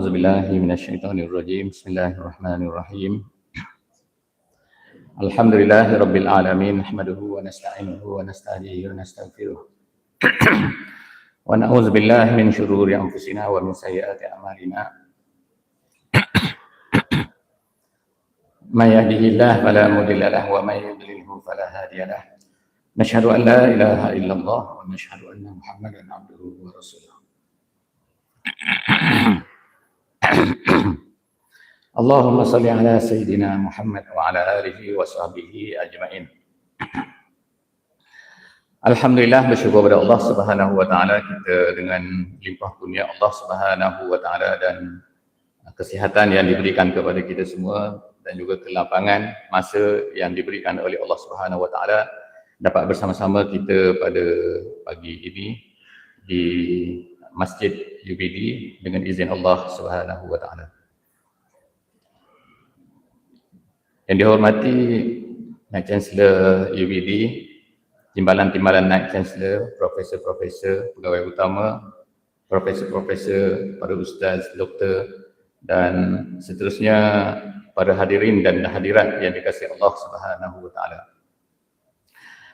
أعوذ بالله من الشيطان الرجيم. بسم الله الرحمن الرحيم. الحمد لله رب العالمين نحمده ونستعينه ونستهديه ونستغفره. ونعوذ بالله من شرور أنفسنا ومن سيئات أعمالنا. من يهده الله فلا مضل له ومن يضلله فلا هادي له. نشهد أن لا إله إلا الله ونشهد أن محمدا عبده ورسوله. اللهم صل على سيدنا محمد وعلى آله وصحبه أجمعين Alhamdulillah bersyukur kepada Allah Subhanahu wa taala kita dengan limpah kurnia Allah Subhanahu wa taala dan kesihatan yang diberikan kepada kita semua dan juga kelapangan masa yang diberikan oleh Allah Subhanahu wa taala dapat bersama-sama kita pada pagi ini di Masjid UBD dengan izin Allah Subhanahu wa taala. Yang dihormati Naik Chancellor UBD, timbalan-timbalan Naik Chancellor, profesor-profesor, pegawai utama, profesor-profesor, para ustaz, doktor dan seterusnya para hadirin dan hadirat yang dikasihi Allah Subhanahu wa taala.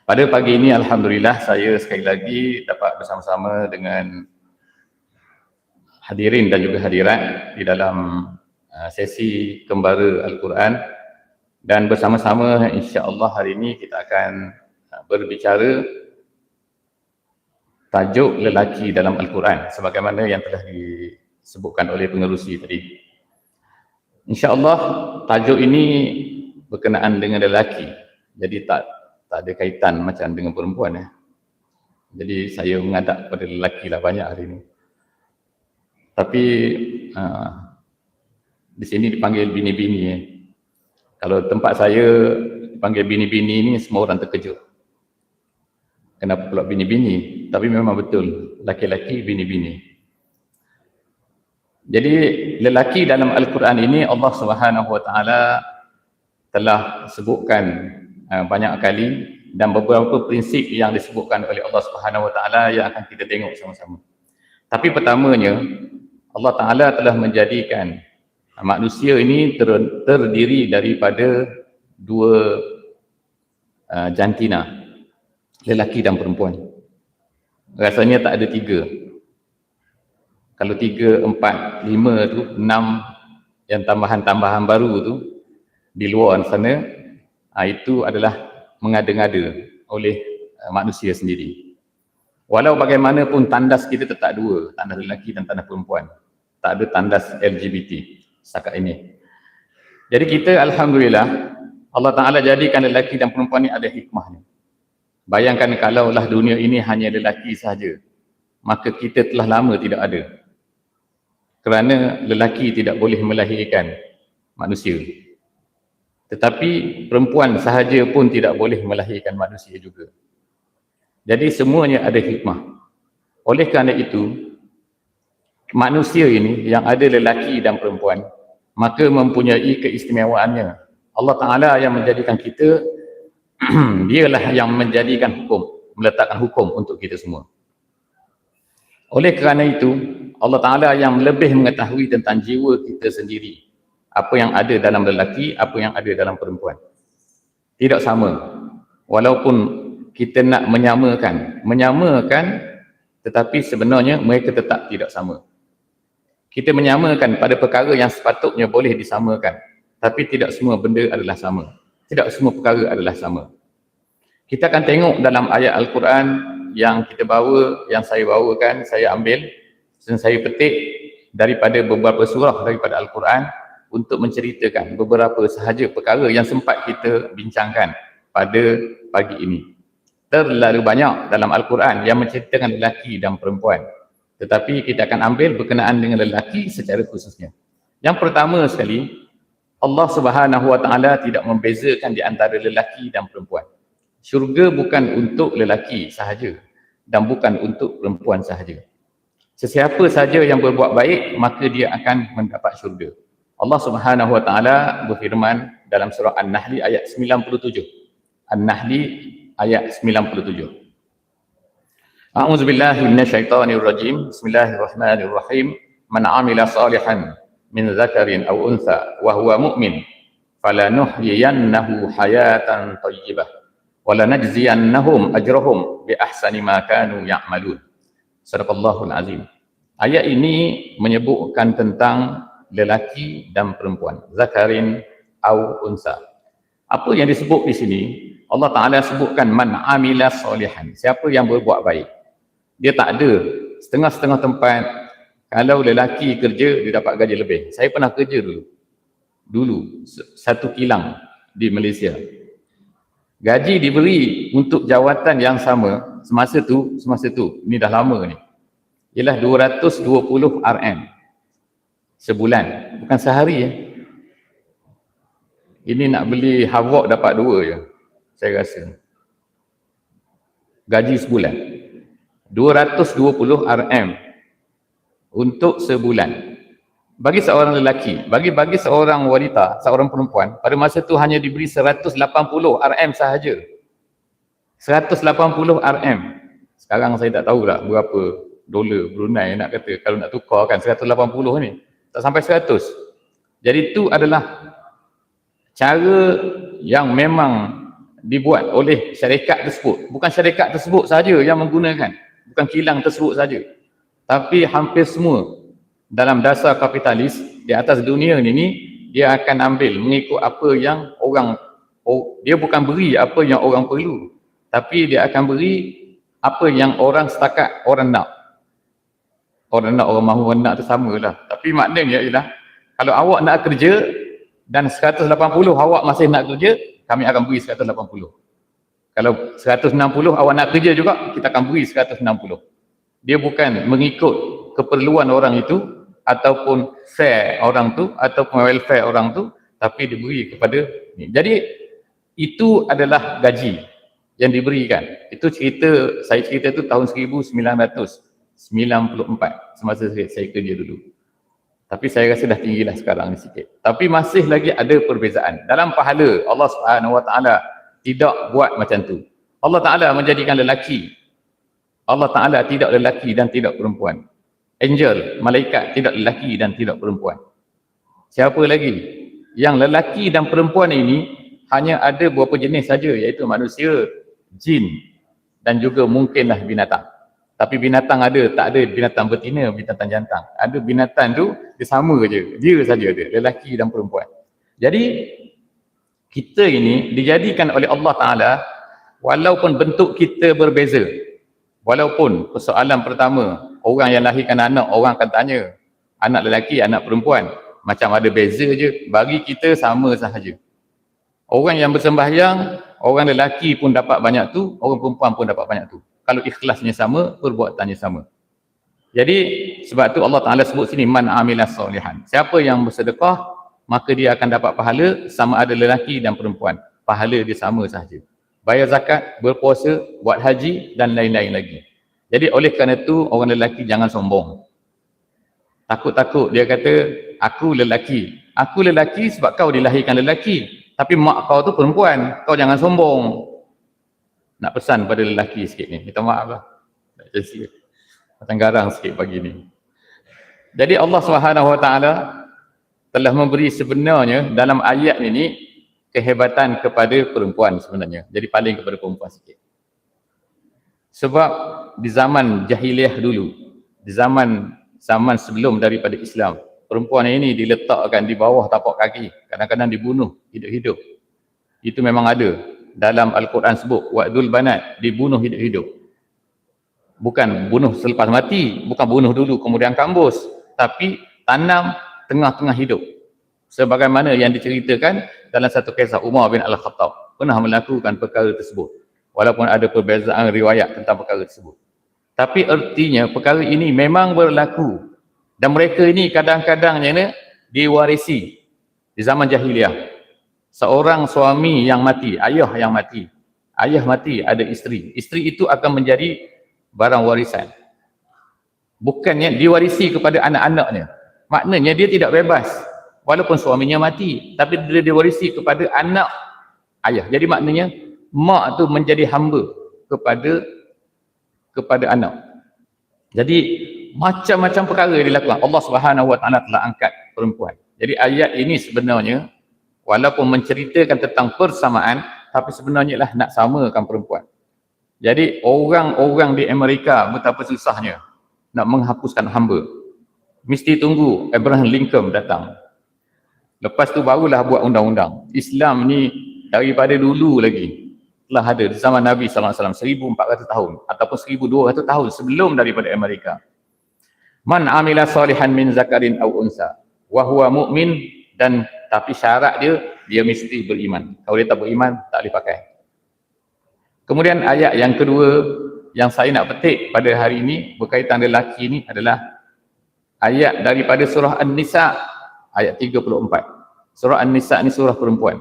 Pada pagi ini alhamdulillah saya sekali lagi dapat bersama-sama dengan hadirin dan juga hadirat di dalam uh, sesi kembara Al-Quran dan bersama-sama insya-Allah hari ini kita akan uh, berbicara tajuk lelaki dalam Al-Quran sebagaimana yang telah disebutkan oleh pengerusi tadi. Insya-Allah tajuk ini berkenaan dengan lelaki. Jadi tak tak ada kaitan macam dengan perempuan ya. Jadi saya mengadap pada lelaki lah banyak hari ini. Tapi uh, di sini dipanggil bini-bini ya. Kalau tempat saya dipanggil bini-bini ini semua orang terkejut. Kenapa pula bini-bini? Tapi memang betul, laki-laki bini-bini. Jadi lelaki dalam Al-Quran ini Allah Subhanahu Wa Taala telah sebutkan uh, banyak kali dan beberapa prinsip yang disebutkan oleh Allah Subhanahu Wa Taala yang akan kita tengok sama-sama. Tapi pertamanya Allah Ta'ala telah menjadikan manusia ini ter, terdiri daripada dua uh, jantina, lelaki dan perempuan. Rasanya tak ada tiga. Kalau tiga, empat, lima tu, enam yang tambahan-tambahan baru tu di luar sana, uh, itu adalah mengada-ngada oleh uh, manusia sendiri. Walau bagaimanapun tandas kita tetap dua, tandas lelaki dan tandas perempuan tak ada tandas LGBT setakat ini. Jadi kita Alhamdulillah, Allah Ta'ala jadikan lelaki dan perempuan ini ada hikmahnya. Bayangkan kalaulah dunia ini hanya lelaki sahaja, maka kita telah lama tidak ada. Kerana lelaki tidak boleh melahirkan manusia. Tetapi perempuan sahaja pun tidak boleh melahirkan manusia juga. Jadi semuanya ada hikmah. Oleh kerana itu, manusia ini yang ada lelaki dan perempuan maka mempunyai keistimewaannya. Allah Ta'ala yang menjadikan kita dialah yang menjadikan hukum meletakkan hukum untuk kita semua. Oleh kerana itu Allah Ta'ala yang lebih mengetahui tentang jiwa kita sendiri apa yang ada dalam lelaki, apa yang ada dalam perempuan. Tidak sama. Walaupun kita nak menyamakan menyamakan tetapi sebenarnya mereka tetap tidak sama kita menyamakan pada perkara yang sepatutnya boleh disamakan. Tapi tidak semua benda adalah sama. Tidak semua perkara adalah sama. Kita akan tengok dalam ayat Al-Quran yang kita bawa, yang saya bawakan, saya ambil dan saya petik daripada beberapa surah daripada Al-Quran untuk menceritakan beberapa sahaja perkara yang sempat kita bincangkan pada pagi ini. Terlalu banyak dalam Al-Quran yang menceritakan lelaki dan perempuan tetapi kita akan ambil berkenaan dengan lelaki secara khususnya. Yang pertama sekali, Allah Subhanahu Wa Taala tidak membezakan di antara lelaki dan perempuan. Syurga bukan untuk lelaki sahaja dan bukan untuk perempuan sahaja. Sesiapa sahaja yang berbuat baik, maka dia akan mendapat syurga. Allah Subhanahu Wa Taala berfirman dalam surah An-Nahl ayat 97. An-Nahl ayat 97. A'udzu billahi minasyaitonir rajim. Bismillahirrahmanirrahim. man amila salihan min zakarin aw untha wa huwa mu'min falanuhyiyannahu hayatan thayyibah wa lanajziyannahum ajrahum bi ahsani ma kanu ya'malun. Sadaqallahul azim. Ayat ini menyebutkan tentang lelaki dan perempuan zakarin aw untha. Apa yang disebut di sini? Allah Taala sebutkan man amila salihan. Siapa yang berbuat baik dia tak ada. Setengah-setengah tempat kalau lelaki kerja dia dapat gaji lebih. Saya pernah kerja dulu. Dulu satu kilang di Malaysia. Gaji diberi untuk jawatan yang sama semasa tu semasa tu. Ini dah lama ni. Ialah 220 RM sebulan. Bukan sehari ya. Ini nak beli Havok dapat dua je saya rasa. Gaji sebulan 220 RM untuk sebulan. Bagi seorang lelaki, bagi bagi seorang wanita, seorang perempuan, pada masa itu hanya diberi 180 RM sahaja. 180 RM. Sekarang saya tak tahu tak berapa dolar Brunei nak kata kalau nak tukar kan 180 ni. Tak sampai 100. Jadi itu adalah cara yang memang dibuat oleh syarikat tersebut. Bukan syarikat tersebut saja yang menggunakan bukan kilang tersebut saja. Tapi hampir semua dalam dasar kapitalis di atas dunia ini dia akan ambil mengikut apa yang orang oh, dia bukan beri apa yang orang perlu tapi dia akan beri apa yang orang setakat orang nak. Orang nak orang mahu orang nak tu samalah tapi maknanya ialah kalau awak nak kerja dan 180 awak masih nak kerja kami akan beri 180 kalau 160 awak nak kerja juga, kita akan beri 160. Dia bukan mengikut keperluan orang itu ataupun fair orang tu ataupun welfare orang tu tapi diberi kepada ni. Jadi itu adalah gaji yang diberikan. Itu cerita saya cerita tu tahun 1994 semasa saya, saya kerja dulu. Tapi saya rasa dah tinggilah sekarang ni sikit. Tapi masih lagi ada perbezaan. Dalam pahala Allah Subhanahu Wa Taala tidak buat macam tu. Allah Ta'ala menjadikan lelaki. Allah Ta'ala tidak lelaki dan tidak perempuan. Angel, malaikat tidak lelaki dan tidak perempuan. Siapa lagi? Yang lelaki dan perempuan ini hanya ada beberapa jenis saja iaitu manusia, jin dan juga mungkinlah binatang. Tapi binatang ada, tak ada binatang betina, binatang jantan. Ada binatang tu, dia sama je. Dia saja ada, lelaki dan perempuan. Jadi, kita ini dijadikan oleh Allah Ta'ala walaupun bentuk kita berbeza. Walaupun persoalan pertama orang yang lahirkan anak orang akan tanya anak lelaki, anak perempuan? Macam ada beza je. Bagi kita sama sahaja. Orang yang bersembahyang orang lelaki pun dapat banyak tu orang perempuan pun dapat banyak tu. Kalau ikhlasnya sama, perbuatannya sama. Jadi sebab tu Allah Ta'ala sebut sini man amilas solihan siapa yang bersedekah maka dia akan dapat pahala sama ada lelaki dan perempuan. Pahala dia sama sahaja. Bayar zakat, berpuasa, buat haji dan lain-lain lagi. Jadi oleh kerana itu orang lelaki jangan sombong. Takut-takut dia kata aku lelaki. Aku lelaki sebab kau dilahirkan lelaki. Tapi mak kau tu perempuan. Kau jangan sombong. Nak pesan pada lelaki sikit ni. Minta maaf lah. Macam garang sikit pagi ni. Jadi Allah SWT telah memberi sebenarnya dalam ayat ini kehebatan kepada perempuan sebenarnya. Jadi paling kepada perempuan sikit. Sebab di zaman jahiliah dulu, di zaman zaman sebelum daripada Islam, perempuan ini diletakkan di bawah tapak kaki, kadang-kadang dibunuh hidup-hidup. Itu memang ada dalam Al-Quran sebut wa'dul banat dibunuh hidup-hidup. Bukan bunuh selepas mati, bukan bunuh dulu kemudian kambus, tapi tanam tengah-tengah hidup. Sebagaimana yang diceritakan dalam satu kisah Umar bin Al-Khattab pernah melakukan perkara tersebut. Walaupun ada perbezaan riwayat tentang perkara tersebut. Tapi ertinya perkara ini memang berlaku. Dan mereka ini kadang-kadangnya diwarisi di zaman jahiliah. Seorang suami yang mati, ayah yang mati. Ayah mati, ada isteri. Isteri itu akan menjadi barang warisan. Bukannya diwarisi kepada anak-anaknya. Maknanya dia tidak bebas walaupun suaminya mati tapi dia diwarisi kepada anak ayah. Jadi maknanya mak tu menjadi hamba kepada kepada anak. Jadi macam-macam perkara yang dilakukan. Allah Subhanahu Wa Taala telah angkat perempuan. Jadi ayat ini sebenarnya walaupun menceritakan tentang persamaan tapi sebenarnya lah nak samakan perempuan. Jadi orang-orang di Amerika betapa susahnya nak menghapuskan hamba. Mesti tunggu Abraham Lincoln datang. Lepas tu barulah buat undang-undang. Islam ni daripada dulu lagi telah ada di zaman Nabi SAW 1400 tahun ataupun 1200 tahun sebelum daripada Amerika. Man amila salihan min zakarin aw unsa wa huwa mu'min dan tapi syarat dia dia mesti beriman. Kalau dia tak beriman tak boleh pakai. Kemudian ayat yang kedua yang saya nak petik pada hari ini berkaitan lelaki ini adalah ayat daripada surah An-Nisa ayat 34. Surah An-Nisa ni surah perempuan.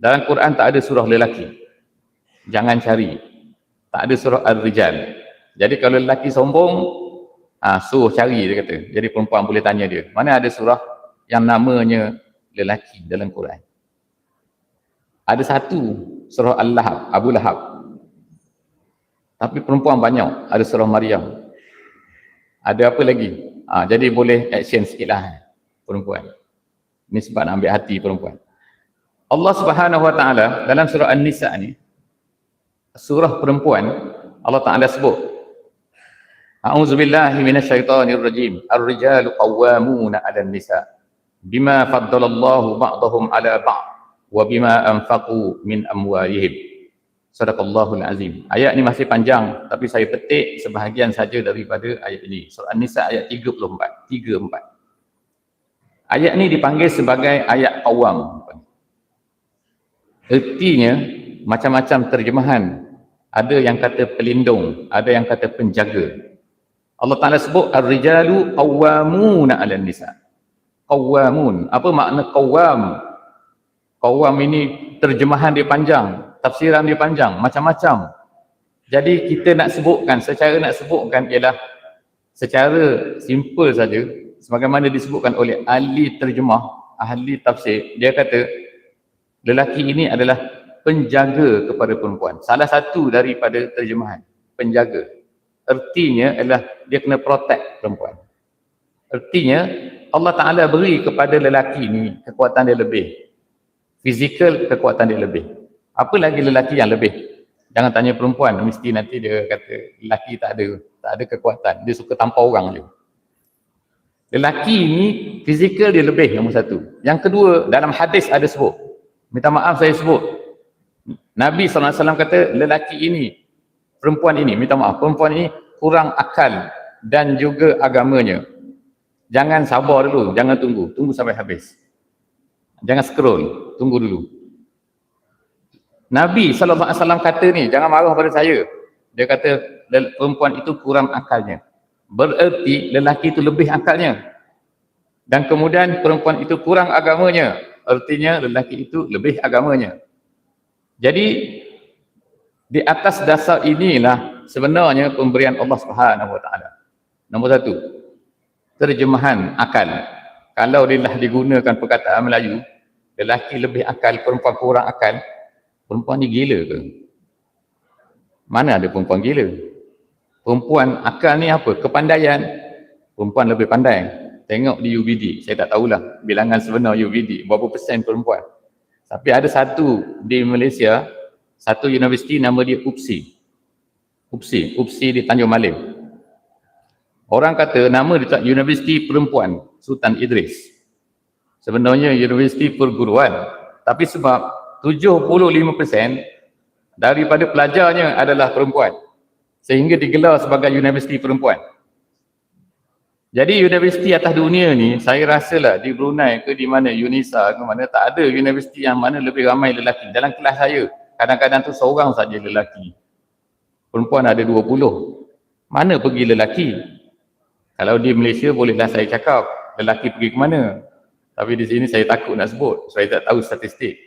Dalam Quran tak ada surah lelaki. Jangan cari. Tak ada surah Al-Rijal. Jadi kalau lelaki sombong, ah suruh cari dia kata. Jadi perempuan boleh tanya dia. Mana ada surah yang namanya lelaki dalam Quran? Ada satu surah Al-Lahab, Abu Lahab. Tapi perempuan banyak. Ada surah Maryam. Ada apa lagi? Ah, jadi boleh action sikit lah perempuan. Ini sebab nak ambil hati perempuan. Allah Subhanahu Wa Taala dalam surah An-Nisa ni surah perempuan Allah Taala sebut A'udzubillahi minasyaitonirrajim Ar-rijalu qawwamuna 'alan nisa bima faddalallahu ba'dahum 'ala ba'd wa bima anfaqu min amwalihim Sadaqallahul azim. Ayat ni masih panjang tapi saya petik sebahagian saja daripada ayat ini. Surah An-Nisa ayat 34. 34. Ayat ni dipanggil sebagai ayat qawam. Ertinya macam-macam terjemahan. Ada yang kata pelindung, ada yang kata penjaga. Allah Taala sebut ar-rijalu qawwamuna 'alan nisa. Qawwamun. Apa makna qawwam? Qawwam ini terjemahan dia panjang, tafsiran dia panjang, macam-macam. Jadi kita nak sebutkan, secara nak sebutkan ialah secara simple saja sebagaimana disebutkan oleh ahli terjemah, ahli tafsir, dia kata lelaki ini adalah penjaga kepada perempuan. Salah satu daripada terjemahan, penjaga. Artinya adalah dia kena protect perempuan. Artinya Allah Ta'ala beri kepada lelaki ini kekuatan dia lebih. Fizikal kekuatan dia lebih. Apa lagi lelaki yang lebih? Jangan tanya perempuan, mesti nanti dia kata lelaki tak ada tak ada kekuatan. Dia suka tampar orang je. Lelaki ini fizikal dia lebih nombor satu. Yang kedua, dalam hadis ada sebut. Minta maaf saya sebut. Nabi SAW kata lelaki ini, perempuan ini, minta maaf, perempuan ini kurang akal dan juga agamanya. Jangan sabar dulu, jangan tunggu. Tunggu sampai habis. Jangan scroll, tunggu dulu. Nabi SAW kata ni, jangan marah pada saya. Dia kata perempuan itu kurang akalnya. Bererti lelaki itu lebih akalnya. Dan kemudian perempuan itu kurang agamanya. Artinya lelaki itu lebih agamanya. Jadi di atas dasar inilah sebenarnya pemberian Allah Subhanahu Wa Taala. Nombor satu, terjemahan akal. Kalau dia digunakan perkataan Melayu, lelaki lebih akal, perempuan kurang akal, perempuan ni gila ke? Mana ada perempuan gila? Perempuan akal ni apa? Kepandaian. Perempuan lebih pandai. Tengok di UBD, saya tak tahulah bilangan sebenar UBD, berapa persen perempuan. Tapi ada satu di Malaysia, satu universiti nama dia UPSI. UPSI, UPSI di Tanjung Malim. Orang kata nama dia Universiti Perempuan Sultan Idris. Sebenarnya universiti perguruan. Tapi sebab 75% daripada pelajarnya adalah perempuan. Sehingga digelar sebagai universiti perempuan. Jadi universiti atas dunia ni, saya rasalah di Brunei ke di mana UNISA ke mana, tak ada universiti yang mana lebih ramai lelaki. Dalam kelas saya, kadang-kadang tu seorang saja lelaki. Perempuan ada 20. Mana pergi lelaki? Kalau di Malaysia bolehlah saya cakap, lelaki pergi ke mana? Tapi di sini saya takut nak sebut, saya tak tahu statistik.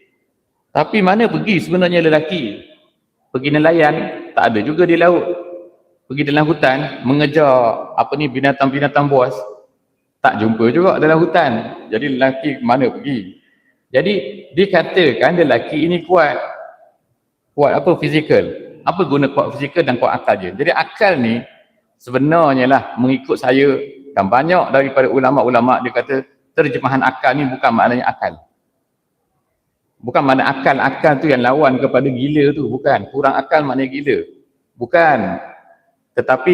Tapi mana pergi sebenarnya lelaki? Pergi nelayan, tak ada juga di laut. Pergi dalam hutan mengejar apa ni binatang-binatang buas. Tak jumpa juga dalam hutan. Jadi lelaki mana pergi? Jadi dikatakan lelaki ini kuat. Kuat apa? Fizikal. Apa guna kuat fizikal dan kuat akal je jadi akal ni sebenarnya lah mengikut saya dan banyak daripada ulama-ulama dia kata terjemahan akal ni bukan maknanya akal bukan makna akal-akal tu yang lawan kepada gila tu bukan. Kurang akal maknanya gila. Bukan. Tetapi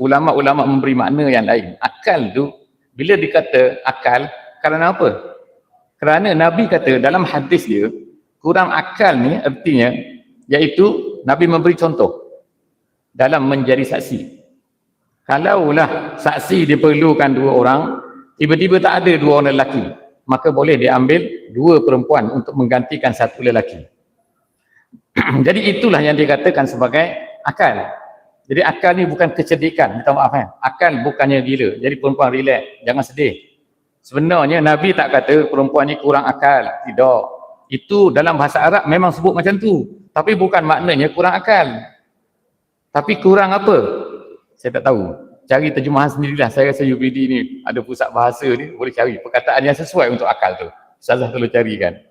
ulama-ulama memberi makna yang lain. Akal tu bila dikata akal kerana apa? Kerana Nabi kata dalam hadis dia kurang akal ni artinya iaitu Nabi memberi contoh dalam menjadi saksi. Kalaulah saksi diperlukan dua orang tiba-tiba tak ada dua orang lelaki maka boleh diambil dua perempuan untuk menggantikan satu lelaki. Jadi itulah yang dikatakan sebagai akal. Jadi akal ni bukan kecerdikan, minta maaf kan. Akal bukannya gila. Jadi perempuan relax, jangan sedih. Sebenarnya Nabi tak kata perempuan ni kurang akal, tidak. Itu dalam bahasa Arab memang sebut macam tu. Tapi bukan maknanya kurang akal. Tapi kurang apa? Saya tak tahu cari terjemahan sendirilah. Saya rasa UPD ni ada pusat bahasa ni, boleh cari perkataan yang sesuai untuk akal tu. Ustazah perlu carikan.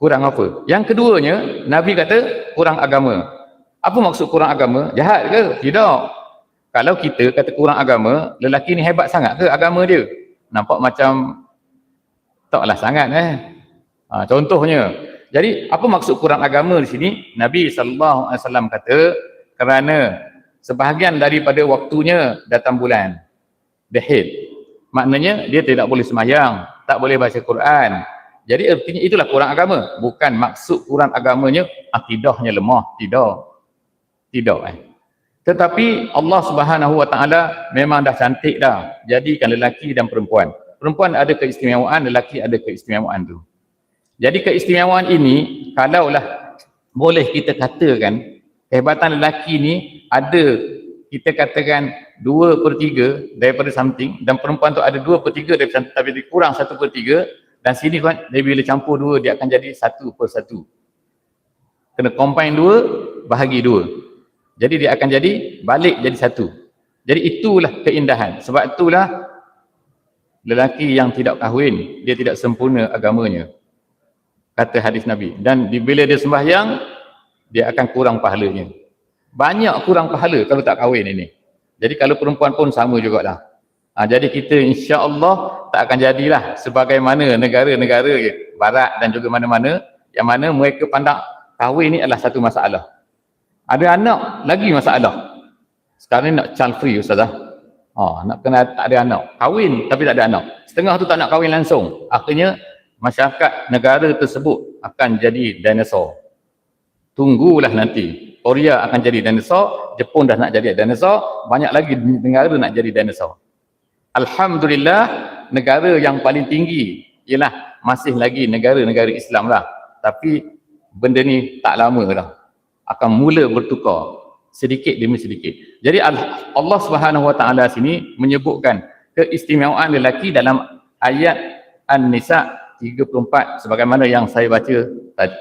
Kurang apa? Yang keduanya, Nabi kata kurang agama. Apa maksud kurang agama? Jahat ke? Tidak. Kalau kita kata kurang agama, lelaki ni hebat sangat ke agama dia? Nampak macam taklah sangat eh. Ha, contohnya, jadi apa maksud kurang agama di sini? Nabi wasallam kata kerana sebahagian daripada waktunya datang bulan. Dahil. Maknanya dia tidak boleh semayang tak boleh baca Quran. Jadi artinya itulah kurang agama. Bukan maksud kurang agamanya akidahnya lemah tidak tidak eh. Tetapi Allah Subhanahu wa taala memang dah cantik dah. Jadikan lelaki dan perempuan. Perempuan ada keistimewaan lelaki ada keistimewaan tu. Jadi keistimewaan ini kalaulah boleh kita katakan kehebatan lelaki ni ada kita katakan dua per tiga daripada something dan perempuan tu ada dua per tiga daripada tapi kurang satu per tiga dan sini kan dia bila campur dua dia akan jadi satu per satu. Kena combine dua bahagi dua. Jadi dia akan jadi balik jadi satu. Jadi itulah keindahan. Sebab itulah lelaki yang tidak kahwin dia tidak sempurna agamanya. Kata hadis Nabi. Dan bila dia sembahyang dia akan kurang pahalanya. Banyak kurang pahala kalau tak kahwin ini. Jadi kalau perempuan pun sama jugalah. Ha, jadi kita insya Allah tak akan jadilah sebagaimana negara-negara barat dan juga mana-mana yang mana mereka pandang kahwin ni adalah satu masalah. Ada anak lagi masalah. Sekarang ni nak child free ustazah. Ha, nak kena tak ada anak. Kahwin tapi tak ada anak. Setengah tu tak nak kahwin langsung. Akhirnya masyarakat negara tersebut akan jadi dinosaur tunggulah nanti Korea akan jadi dinosaur Jepun dah nak jadi dinosaur banyak lagi negara nak jadi dinosaur. Alhamdulillah negara yang paling tinggi ialah masih lagi negara-negara Islam lah. Tapi benda ni tak lama dah. Akan mula bertukar sedikit demi sedikit. Jadi Allah Subhanahu Wa Taala sini menyebutkan keistimewaan lelaki dalam ayat An-Nisa 34 sebagaimana yang saya baca tadi.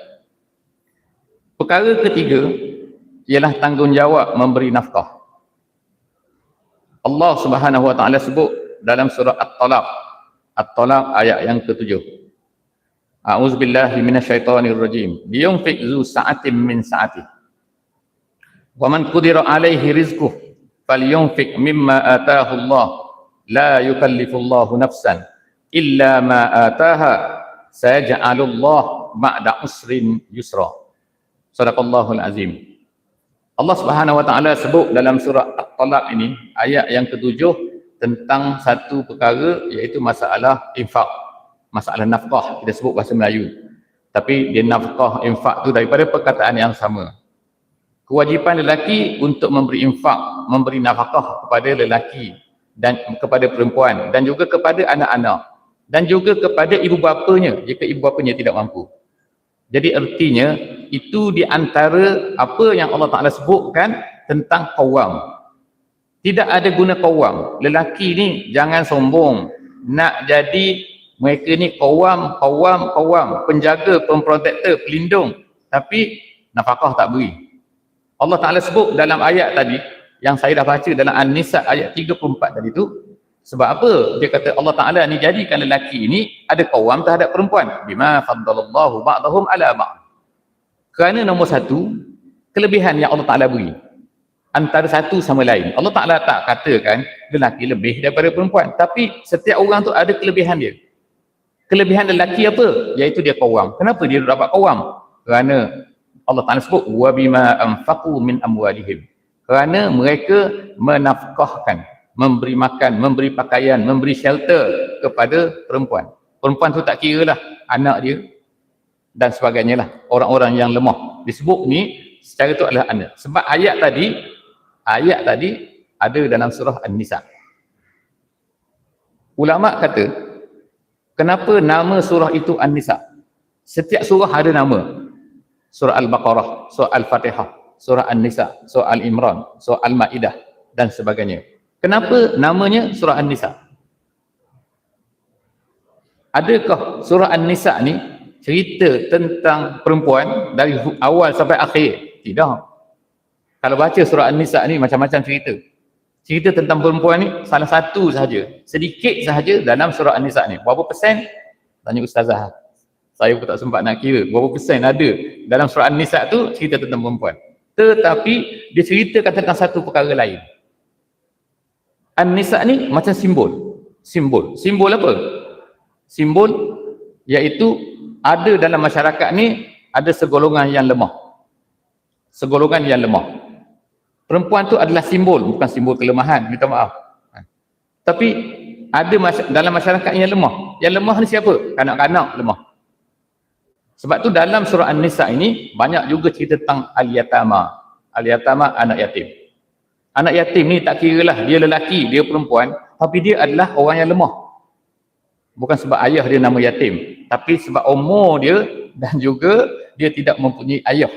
Perkara ketiga ialah tanggungjawab memberi nafkah. Allah Subhanahu wa taala sebut dalam surah At-Talaq. At-Talaq ayat yang ketujuh. A'udzubillahi minasyaitonir rajim. Liyunfiq zu sa'atin min sa'ati. Wa man qudira 'alaihi rizquh falyunfiq mimma ataahu Allah. La yukallifu Allahu nafsan illa ma ataaha. Sayaj'alullah ba'da usrin yusra. Sadaqallahul azim. Allah Subhanahu wa taala sebut dalam surah At-Talaq ini ayat yang ketujuh tentang satu perkara iaitu masalah infak. Masalah nafkah kita sebut bahasa Melayu. Tapi dia nafkah infak tu daripada perkataan yang sama. Kewajipan lelaki untuk memberi infak, memberi nafkah kepada lelaki dan kepada perempuan dan juga kepada anak-anak dan juga kepada ibu bapanya jika ibu bapanya tidak mampu. Jadi artinya itu di antara apa yang Allah Taala sebutkan tentang qawam. Tidak ada guna qawam. Lelaki ni jangan sombong nak jadi mereka ni qawam, qawam, qawam, penjaga, pemprotektor, pelindung tapi nafkah tak beri. Allah Taala sebut dalam ayat tadi yang saya dah baca dalam An-Nisa ayat 34 tadi tu sebab apa? Dia kata Allah Ta'ala ni jadikan lelaki ini ada kawam terhadap perempuan. Bima faddalallahu ba'dahum ala ba'd. Kerana nombor satu, kelebihan yang Allah Ta'ala beri. antara satu sama lain. Allah Ta'ala tak katakan lelaki lebih daripada perempuan. Tapi setiap orang tu ada kelebihan dia. Kelebihan lelaki apa? Iaitu dia kawam. Kenapa dia dapat kawam? Kerana Allah Ta'ala sebut وَبِمَا أَنْفَقُوا مِنْ أَمْوَالِهِمْ Kerana mereka menafkahkan, memberi makan, memberi pakaian, memberi shelter kepada perempuan. Perempuan tu tak kira lah anak dia dan sebagainya lah. Orang-orang yang lemah. Disebut ni secara tu adalah anak. Sebab ayat tadi ayat tadi ada dalam surah An-Nisa. Ulama kata, kenapa nama surah itu An-Nisa? Setiap surah ada nama. Surah Al-Baqarah, surah Al-Fatihah, surah An-Nisa, surah Al-Imran, surah Al-Ma'idah dan sebagainya. Kenapa namanya surah An-Nisa? Adakah surah An-Nisa ni cerita tentang perempuan dari awal sampai akhir? Tidak. Kalau baca surah An-Nisa ni macam-macam cerita. Cerita tentang perempuan ni salah satu sahaja. Sedikit sahaja dalam surah An-Nisa ni. Berapa persen? Tanya ustazah. Saya pun tak sempat nak kira. Berapa persen ada dalam surah An-Nisa tu cerita tentang perempuan. Tetapi dia ceritakan tentang satu perkara lain. An-Nisa ni macam simbol. Simbol. Simbol apa? Simbol iaitu ada dalam masyarakat ni ada segolongan yang lemah. Segolongan yang lemah. Perempuan tu adalah simbol, bukan simbol kelemahan, minta maaf. Ha. Tapi ada mas- dalam masyarakat yang lemah. Yang lemah ni siapa? Kanak-kanak lemah. Sebab tu dalam surah An-Nisa ini banyak juga cerita tentang al-yatama. Al-yatama anak yatim. Anak yatim ni tak kira lah dia lelaki, dia perempuan, tapi dia adalah orang yang lemah. Bukan sebab ayah dia nama yatim, tapi sebab umur dia dan juga dia tidak mempunyai ayah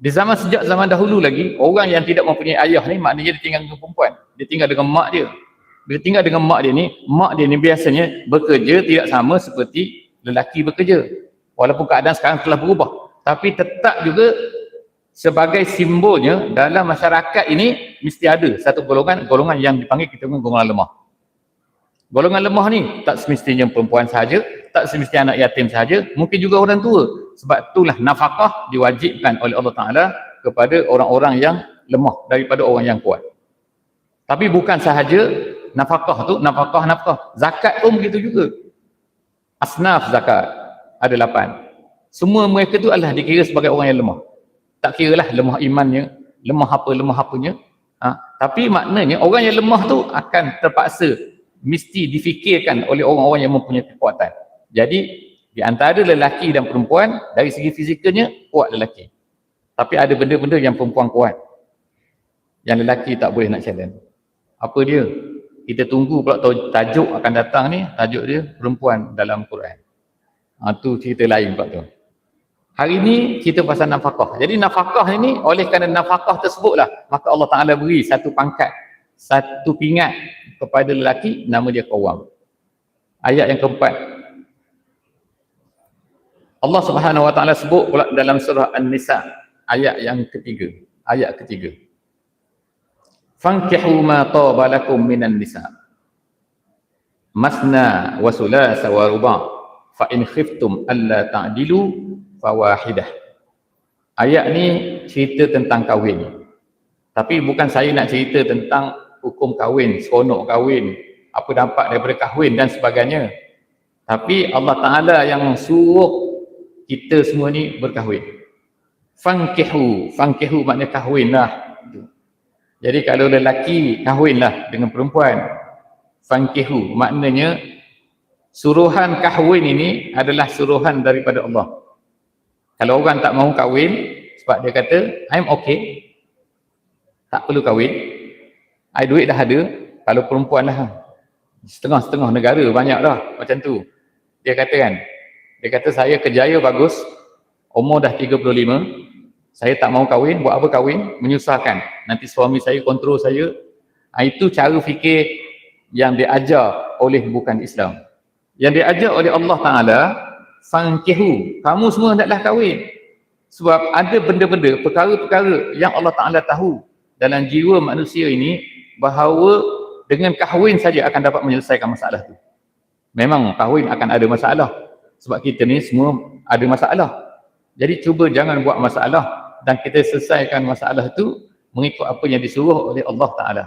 di zaman sejak zaman dahulu lagi, orang yang tidak mempunyai ayah ni maknanya dia tinggal dengan perempuan. Dia tinggal dengan mak dia. Dia tinggal dengan mak dia ni, mak dia ni biasanya bekerja tidak sama seperti lelaki bekerja. Walaupun keadaan sekarang telah berubah. Tapi tetap juga sebagai simbolnya dalam masyarakat ini mesti ada satu golongan, golongan yang dipanggil kita dengan golongan lemah. Golongan lemah ni tak semestinya perempuan sahaja, tak semestinya anak yatim sahaja, mungkin juga orang tua. Sebab itulah nafkah diwajibkan oleh Allah Ta'ala kepada orang-orang yang lemah daripada orang yang kuat. Tapi bukan sahaja nafkah tu, nafkah-nafkah. Zakat pun begitu juga. Asnaf zakat ada lapan. Semua mereka tu adalah dikira sebagai orang yang lemah. Tak kira lah lemah imannya, lemah apa, lemah apanya. Ha? Tapi maknanya orang yang lemah tu akan terpaksa mesti difikirkan oleh orang-orang yang mempunyai kekuatan. Jadi di antara lelaki dan perempuan, dari segi fizikalnya, kuat lelaki. Tapi ada benda-benda yang perempuan kuat. Yang lelaki tak boleh nak challenge. Apa dia? Kita tunggu pula tajuk akan datang ni, tajuk dia perempuan dalam Quran. Ha, tu cerita lain pula tu. Hari ni kita pasal nafkah. Jadi nafkah ini oleh kerana nafkah tersebutlah maka Allah Taala beri satu pangkat, satu pingat kepada lelaki nama dia kawam. Ayat yang keempat Allah Subhanahu Wa Taala sebut pula dalam surah An-Nisa ayat yang ketiga, ayat ketiga. Fankihu ma taba lakum minan nisa. Masna wa sulasa wa ruba' fa in khiftum alla ta'dilu fawahidah. Ayat ni cerita tentang kahwin. Tapi bukan saya nak cerita tentang hukum kahwin, seronok kahwin, apa dampak daripada kahwin dan sebagainya. Tapi Allah Taala yang suruh kita semua ni berkahwin. Fankihu, fankihu maknanya kahwinlah. Jadi kalau lelaki kahwinlah dengan perempuan. Fankihu maknanya suruhan kahwin ini adalah suruhan daripada Allah. Kalau orang tak mahu kahwin sebab dia kata I'm okay. Tak perlu kahwin. I duit dah ada. Kalau perempuan lah. Setengah-setengah negara banyak dah macam tu. Dia kata kan, dia kata saya kerjaya bagus, umur dah 35, saya tak mau kahwin, buat apa kahwin? Menyusahkan. Nanti suami saya kontrol saya. Itu cara fikir yang diajar oleh bukan Islam. Yang diajar oleh Allah Ta'ala, Fankihu, kamu semua hendaklah kahwin. Sebab ada benda-benda, perkara-perkara yang Allah Ta'ala tahu dalam jiwa manusia ini bahawa dengan kahwin saja akan dapat menyelesaikan masalah itu. Memang kahwin akan ada masalah sebab kita ni semua ada masalah. Jadi cuba jangan buat masalah dan kita selesaikan masalah tu mengikut apa yang disuruh oleh Allah Taala.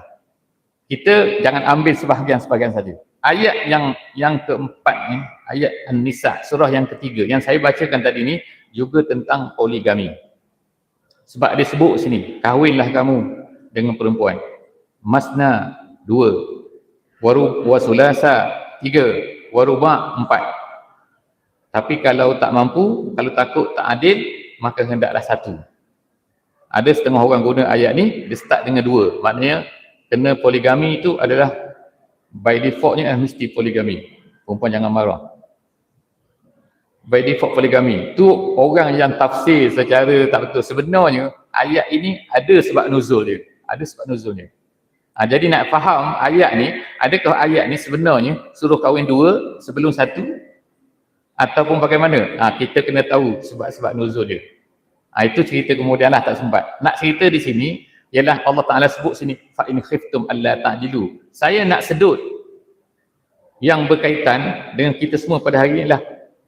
Kita jangan ambil sebahagian-sebahagian saja. Ayat yang yang keempat ni, ayat An-Nisa, surah yang ketiga yang saya bacakan tadi ni juga tentang poligami. Sebab dia sebut sini, kahwinlah kamu dengan perempuan. Masna dua, waru wasulasa tiga, waruba empat. Tapi kalau tak mampu, kalau takut tak adil, maka hendaklah satu. Ada setengah orang guna ayat ni, dia start dengan dua. Maknanya, kena poligami itu adalah by defaultnya mesti poligami. Perempuan jangan marah. By default poligami. Tu orang yang tafsir secara tak betul. Sebenarnya, ayat ini ada sebab nuzul dia. Ada sebab nuzulnya. Ha, jadi nak faham ayat ni, adakah ayat ni sebenarnya suruh kahwin dua sebelum satu ataupun bagaimana? Ha, kita kena tahu sebab-sebab nuzul dia. Ha, itu cerita kemudian lah tak sempat. Nak cerita di sini, ialah Allah Taala sebut sini fa in khiftum alla ta'dilu. Saya nak sedut yang berkaitan dengan kita semua pada hari ini lah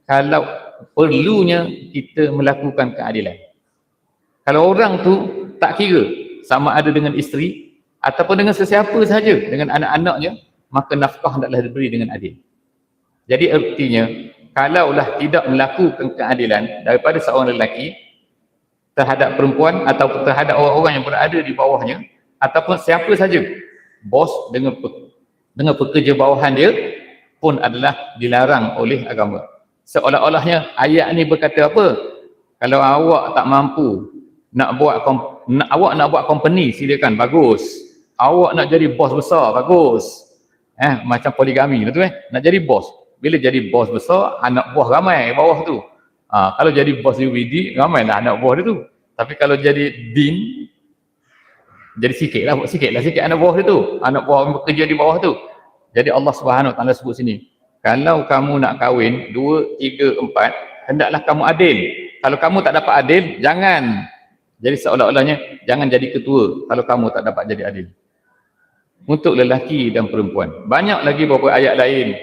kalau perlunya kita melakukan keadilan. Kalau orang tu tak kira sama ada dengan isteri ataupun dengan sesiapa sahaja dengan anak-anaknya maka nafkah hendaklah diberi dengan adil. Jadi artinya kalaulah tidak melakukan keadilan daripada seorang lelaki terhadap perempuan atau terhadap orang-orang yang berada di bawahnya ataupun siapa saja bos dengan dengan pekerja bawahan dia pun adalah dilarang oleh agama. Seolah-olahnya ayat ni berkata apa? Kalau awak tak mampu nak buat nak, awak nak buat company silakan bagus. Awak nak jadi bos besar bagus. Eh macam poligami tu eh. Nak jadi bos. Bila jadi bos besar anak buah ramai bawah tu ha, kalau jadi bos UBD ramai lah anak buah dia tu. Tapi kalau jadi din jadi sikit lah sikit lah sikit anak buah dia tu. Anak buah bekerja di bawah tu. Jadi Allah subhanahu ta'ala sebut sini kalau kamu nak kahwin dua, tiga, empat hendaklah kamu adil. Kalau kamu tak dapat adil jangan. Jadi seolah-olahnya jangan jadi ketua kalau kamu tak dapat jadi adil. Untuk lelaki dan perempuan. Banyak lagi beberapa ayat lain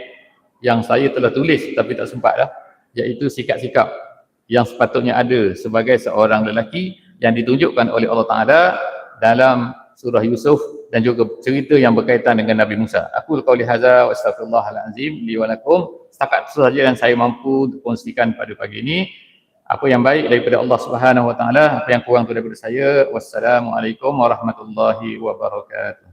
yang saya telah tulis tapi tak sempat dah, iaitu sikap-sikap yang sepatutnya ada sebagai seorang lelaki yang ditunjukkan oleh Allah Taala dalam surah Yusuf dan juga cerita yang berkaitan dengan Nabi Musa. Aku qauli hadza wa astaghfirullahalazim li wa lakum. Setakat itu saja yang saya mampu kongsikan pada pagi ini. Apa yang baik daripada Allah Subhanahu wa taala, apa yang kurang tu daripada saya. Wassalamualaikum warahmatullahi wabarakatuh.